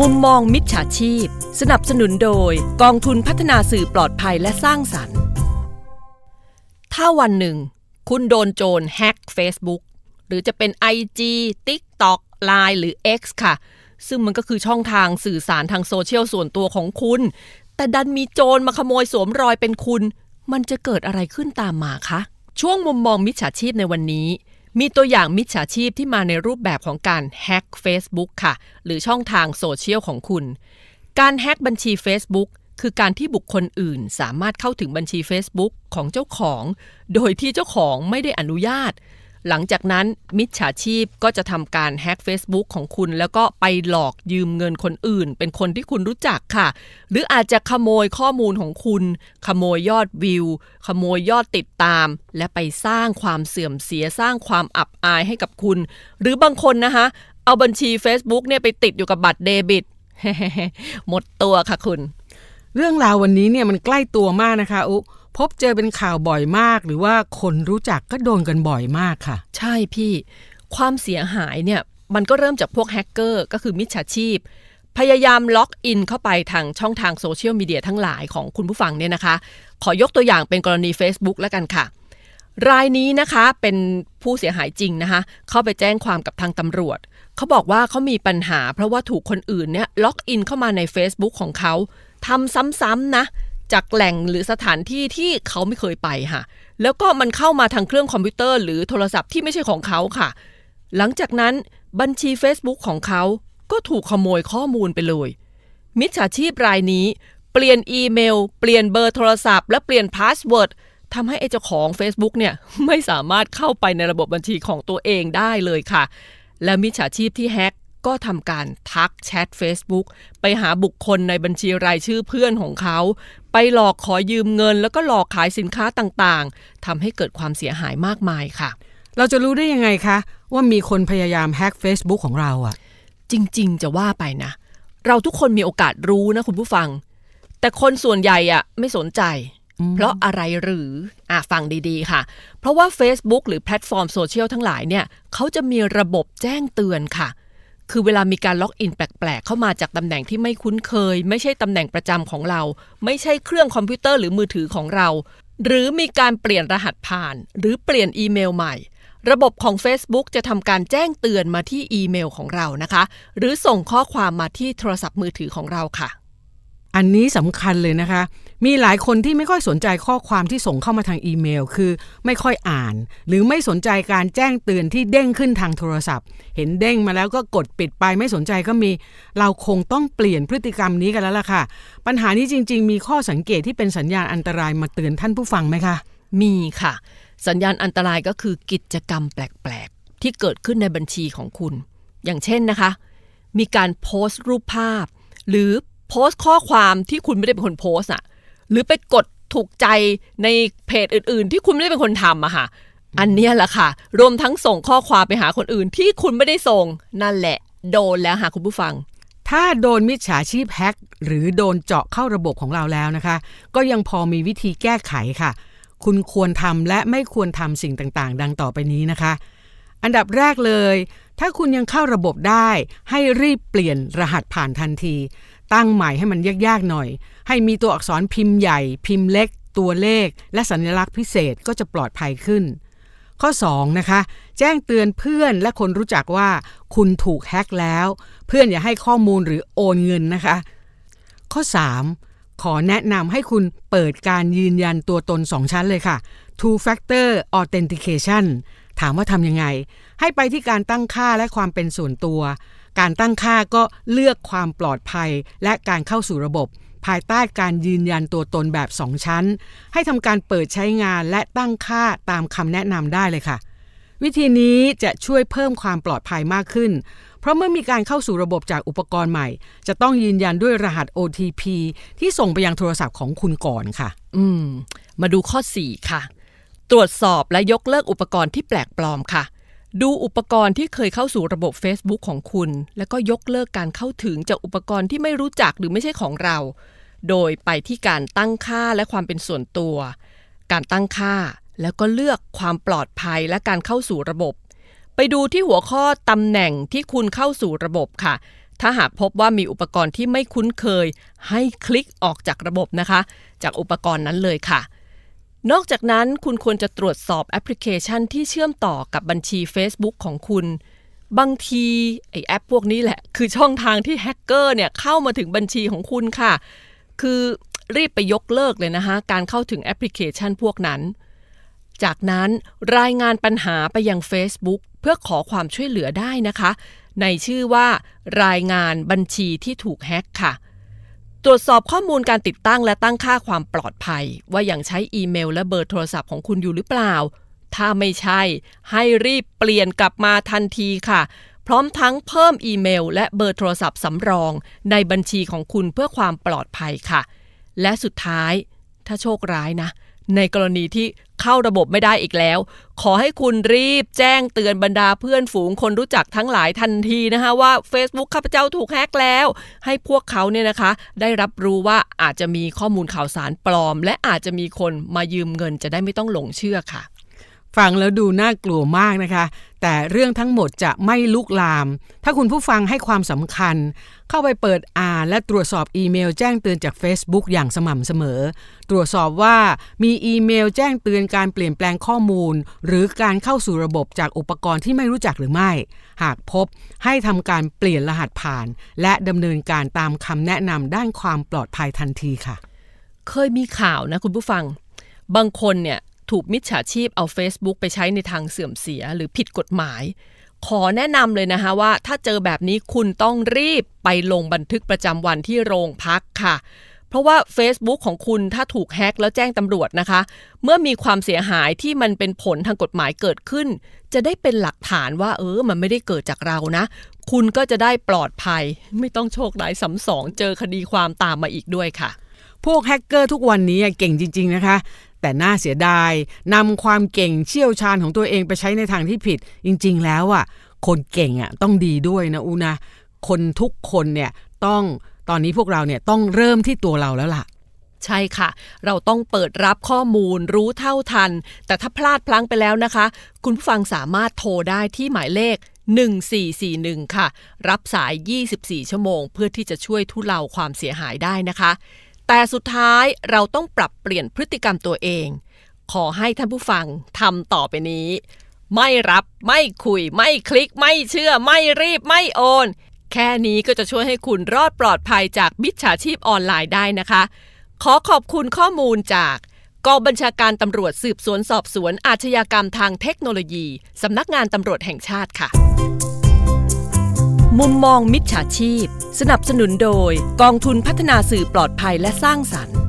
มุมมองมิจฉาชีพ สนับสนุนโดยกองทุนพัฒนาสื่อปลอดภัยและสร้างสรรค์ ถ้าวันหนึ่ง คุณโดนโจรแฮ็ก Facebook หรือจะเป็น IG TikTok Line หรือ X ค่ะ ซึ่งมันก็คือช่องทางสื่อสารทางโซเชียลส่วนตัวของคุณ แต่ดันมีโจรมาขโมยสวมรอยเป็นคุณ มันจะเกิดอะไรขึ้นตามมาคะ ช่วงมุมมองมิจฉาชีพในวันนี้ มีตัวอย่างมิจฉาชีพที่มาในรูปแบบของการแฮ็ก Facebook ค่ะ หรือช่องทางโซเชียลของคุณ การแฮ็กบัญชี Facebook คือการที่บุคคลอื่นสามารถเข้าถึงบัญชี Facebook ของเจ้าของ โดยที่เจ้าของไม่ได้อนุญาต หลังจากนั้นมิจฉาชีพก็จะทำการแฮ็ก Facebook ของคุณ แล้วก็ไปหลอกยืมเงินคนอื่น เป็นคนที่คุณรู้จักค่ะ หรืออาจจะขโมยข้อมูลของคุณ ขโมยยอดวิว ขโมยยอดติดตาม และไปสร้างความเสื่อมเสียสร้างความอับอายให้กับคุณ หรือบางคนนะคะ เอาบัญชี Facebook เนี่ยไปติดอยู่กับบัตรเดบิตหมดตัวค่ะคุณ เรื่องราววันนี้เนี่ยมันใกล้ตัวมากนะคะอุ๊ พบเจอเป็นข่าวบ่อยมาก หรือว่าคนรู้จักก็โดนกันบ่อยมากค่ะ ใช่พี่ ความเสียหายเนี่ยมันก็เริ่มจากพวกแฮกเกอร์ก็คือมิจฉาชีพ พยายามล็อกอินเข้าไปทางช่องทางโซเชียลมีเดียทั้งหลายของคุณผู้ฟังเนี่ยนะคะ ขอยกตัวอย่างเป็นกรณี Facebook แล้วกันค่ะ รายนี้นะคะเป็นผู้เสียหายจริงนะคะ เข้าไปแจ้งความกับทางตำรวจ เขาบอกว่าเขามีปัญหาเพราะว่าถูกคนอื่นเนี่ยล็อกอินเข้ามาใน Facebook ของเขาทำซ้ำๆนะ จากแหล่งหรือสถานที่ที่เขาไม่เคยไปค่ะ แล้วก็มันเข้ามาทางเครื่องคอมพิวเตอร์หรือโทรศัพท์ที่ไม่ใช่ของเขาค่ะ หลังจากนั้นบัญชี Facebook ของเขาก็ถูกขโมยข้อมูลไปเลย มิจฉาชีพรายนี้ เปลี่ยนอีเมล เปลี่ยนเบอร์โทรศัพท์และเปลี่ยนพาสเวิร์ดทำให้ไอ้เจ้าของ Facebook เนี่ยไม่สามารถเข้าไปในระบบบัญชีของตัวเองได้เลยค่ะ และมิจฉาชีพที่แฮ็ก ก็ทำการทักแชท Facebook ไปหาบุคคลในบัญชีรายชื่อเพื่อนของเขา ไปหลอกขอยืมเงิน แล้วก็หลอกขายสินค้าต่างๆทำให้เกิดความเสียหายมากมายค่ะ เราจะรู้ได้ยังไงคะ ว่ามีคนพยายามแฮ็ก Facebook ของเราอะจริงๆ จะว่าไปนะ เราทุกคนมีโอกาสรู้นะคุณผู้ฟัง แต่คนส่วนใหญ่อะไม่สนใจเพราะอะไรหรืออะฟังดีๆค่ะ เพราะว่า Facebook หรือแพลตฟอร์มโซเชียลทั้งหลายเนี่ยเขาจะมีระบบแจ้งเตือนค่ะ คือเวลามีการล็อกอินแปลกๆ เข้ามาจากตำแหน่งที่ไม่คุ้นเคย ไม่ใช่ตำแหน่งประจำของเรา ไม่ใช่เครื่องคอมพิวเตอร์หรือมือถือของเรา หรือมีการเปลี่ยนรหัสผ่าน หรือเปลี่ยนอีเมลใหม่ ระบบของ Facebook จะทำการแจ้งเตือนมาที่อีเมลของเรานะคะ หรือส่งข้อความมาที่โทรศัพท์มือถือของเราค่ะ อันนี้สำคัญเลยนะคะ มีหลายคนที่ไม่ค่อยสนใจข้อความที่ส่งเข้ามาทางอีเมล คือไม่ค่อยอ่าน หรือไม่สนใจการแจ้งเตือนที่เด้งขึ้นทางโทรศัพท์ เห็นเด้งมาแล้วก็กดปิดไปไม่สนใจก็มี เราคงต้องเปลี่ยนพฤติกรรมนี้กันแล้วล่ะค่ะ ปัญหานี้จริง ๆ มีข้อสังเกตที่เป็นสัญญาณอันตรายมาเตือนท่านผู้ฟังไหมคะ มีค่ะ สัญญาณอันตรายก็คือกิจกรรมแปลกๆ ที่เกิดขึ้นในบัญชีของคุณ อย่างเช่นนะคะ มีการโพสต์รูปภาพ หรือ โพสต์ข้อความที่คุณไม่ได้เป็นคนโพสต์อะหรือไปกดถูกใจในเพจอื่น ๆ ที่คุณไม่ได้เป็นคนทำอะค่ะ อันเนี้ยแหละค่ะ รวมทั้งส่งข้อความไปหาคนอื่นที่คุณไม่ได้ส่งนั่นแหละ โดนแล้วค่ะคุณผู้ฟัง ถ้าโดนมิจฉาชีพแฮ็กหรือโดนเจาะเข้าระบบของเราแล้วนะคะ ก็ยังพอมีวิธีแก้ไขค่ะ คุณควรทำและไม่ควรทำสิ่งต่างๆ ดังต่อไปนี้นะคะ อันดับแรกเลย ถ้าคุณยังเข้าระบบได้ ให้รีบเปลี่ยนรหัสผ่านทันที ตั้งใหม่ให้มันยากๆหน่อย ให้มีตัวอักษรพิมพ์ใหญ่ พิมพ์เล็ก ตัวเลข และสัญลักษณ์พิเศษก็จะปลอดภัยขึ้น ข้อ 2 นะคะ แจ้งเตือนเพื่อนและคนรู้จักว่า คุณถูกแฮ็กแล้ว เพื่อนอย่าให้ข้อมูลหรือโอนเงินนะคะ ข้อ 3 ขอแนะนำให้คุณเปิดการยืนยันตัวตน 2 ชั้นเลยค่ะ two factor authentication ถามว่าทำยังไง ให้ไปที่การตั้งค่าและความเป็นส่วนตัว การตั้งค่าก็เลือกความปลอดภัย และการเข้าสู่ระบบ ภายใต้การยืนยันตัวตนแบบ 2 ชั้น ให้ทำการเปิดใช้งานและตั้งค่าตามคำแนะนำได้เลยค่ะ วิธีนี้จะช่วยเพิ่มความปลอดภัยมากขึ้น เพราะเมื่อมีการเข้าสู่ระบบจากอุปกรณ์ใหม่ จะต้องยืนยันด้วยรหัส OTP ที่ส่งไปยังโทรศัพท์ของคุณก่อนค่ะ อืม มาดูข้อ 4 ค่ะ ตรวจสอบและยกเลิกอุปกรณ์ที่แปลกปลอมค่ะ ดูอุปกรณ์ที่เคยเข้าสู่ระบบ Facebook ของคุณ แล้วก็ยกเลิกการเข้าถึงจากอุปกรณ์ที่ไม่รู้จักหรือไม่ใช่ของเรา โดยไปที่การตั้งค่าและความเป็นส่วนตัว การตั้งค่า แล้วก็เลือกความปลอดภัยและการเข้าสู่ระบบ ไปดูที่หัวข้อตำแหน่งที่คุณเข้าสู่ระบบค่ะ ถ้าหากพบว่ามีอุปกรณ์ที่ไม่คุ้นเคย ให้คลิกออกจากระบบนะคะ จากอุปกรณ์นั้นเลยค่ะ นอกจากนั้นคุณควรจะตรวจสอบแอปพลิเคชันที่เชื่อมต่อกับบัญชี Facebook ของคุณ บางทีไอแอปพวกนี้แหละ คือช่องทางที่แฮกเกอร์เนี่ยเข้ามาถึงบัญชีของคุณค่ะ คือรีบไปยกเลิกเลยนะคะการเข้าถึงแอปพลิเคชันพวกนั้น จากนั้นรายงานปัญหาไปยัง Facebook เพื่อขอความช่วยเหลือได้นะคะ ในชื่อว่ารายงานบัญชีที่ถูกแฮ็กค่ะ ตรวจสอบข้อมูลการติดตั้งและตั้งค่าความปลอดภัย ว่ายังใช้อีเมลและเบอร์โทรศัพท์ของคุณอยู่หรือเปล่า ถ้าไม่ใช่ ให้รีบเปลี่ยนกลับมาทันทีค่ะ พร้อมทั้งเพิ่มอีเมล และเบอร์โทรศัพท์สำรอง ในบัญชีของคุณเพื่อความปลอดภัยค่ะ และสุดท้าย ถ้าโชคร้ายนะ ในกรณีที่เข้าระบบไม่ได้อีกแล้ว ขอให้คุณรีบแจ้งเตือนบรรดาเพื่อนฝูงคนรู้จักทั้งหลายทันทีนะคะว่า Facebook ข้าพเจ้าถูกแฮกแล้ว ให้พวกเขาเนี่ยนะคะ ได้รับรู้ว่าอาจจะมีข้อมูลข่าวสารปลอม และอาจจะมีคนมายืมเงินจะได้ไม่ต้องหลงเชื่อค่ะ ฟังแล้วดูน่ากลัวมากนะคะ แต่เรื่องทั้งหมดจะไม่ลุกลาม ถ้าคุณผู้ฟังให้ความสำคัญ เข้าไปเปิดอ่านและตรวจสอบอีเมลแจ้งเตือนจาก Facebook อย่างสม่ำเสมอ ตรวจสอบว่ามีอีเมลแจ้งเตือนการเปลี่ยนแปลงข้อมูล หรือการเข้าสู่ระบบจากอุปกรณ์ที่ไม่รู้จักหรือไม่ หากพบให้ทำการเปลี่ยนรหัสผ่าน และดำเนินการตามคำแนะนำด้านความปลอดภัยทันทีค่ะ เคยมีข่าวนะคุณผู้ฟัง บางคนเนี่ย ถูกมิจฉาชีพเอา Facebook ไปใช้ในทางเสื่อมเสียหรือผิดกฎหมาย ขอแนะนำเลยนะคะว่า ถ้าเจอแบบนี้คุณต้องรีบไปลงบันทึกประจำวันที่โรงพักค่ะ เพราะว่า Facebook ของคุณถ้าถูกแฮ็กแล้วแจ้งตำรวจนะคะ เมื่อมีความเสียหายที่มันเป็นผลทางกฎหมายเกิดขึ้น จะได้เป็นหลักฐานว่า เออ มันไม่ได้เกิดจากเรานะ คุณก็จะได้ปลอดภัย ไม่ต้องโชคร้ายซ้ำสองเจอคดีความตามมาอีกด้วยค่ะพวกแฮกเกอร์ทุกวันนี้เก่งจริง ๆ นะคะ แต่น่าเสียดายนำความเก่งเชี่ยวชาญของตัวเองไปใช้ในทางที่ผิด จริง ๆ แล้วอะคนเก่งอะต้องดีด้วยนะอูนะคนทุกคนเนี่ยต้องตอนนี้พวกเราเนี่ยต้องเริ่มที่ตัวเราแล้วล่ะใช่ค่ะ เราต้องเปิดรับข้อมูลรู้เท่าทัน แต่ถ้าพลาดพลั้งไปแล้วนะคะ คุณผู้ฟังสามารถโทรได้ที่หมายเลข 1441 ค่ะ รับสาย 24 ชั่วโมง เพื่อที่จะช่วยทุเลาความเสียหายได้นะคะ แต่สุดท้ายเราต้องปรับเปลี่ยนพฤติกรรมตัวเอง ขอให้ท่านผู้ฟังทำต่อไปนี้ ไม่รับไม่คุย ไม่คลิก ไม่เชื่อ ไม่รีบไม่โอน แค่นี้ก็จะช่วยให้คุณรอดปลอดภัยจากมิจฉาชีพออนไลน์ได้นะคะ ขอขอบคุณข้อมูลจากกองบัญชาการตำรวจสืบสวนสอบสวนอาชญากรรมทางเทคโนโลยี สำนักงานตำรวจแห่งชาติค่ะ มุมมองมิจฉาชีพ สนับสนุนโดย กองทุนพัฒนาสื่อปลอดภัยและสร้างสรรค์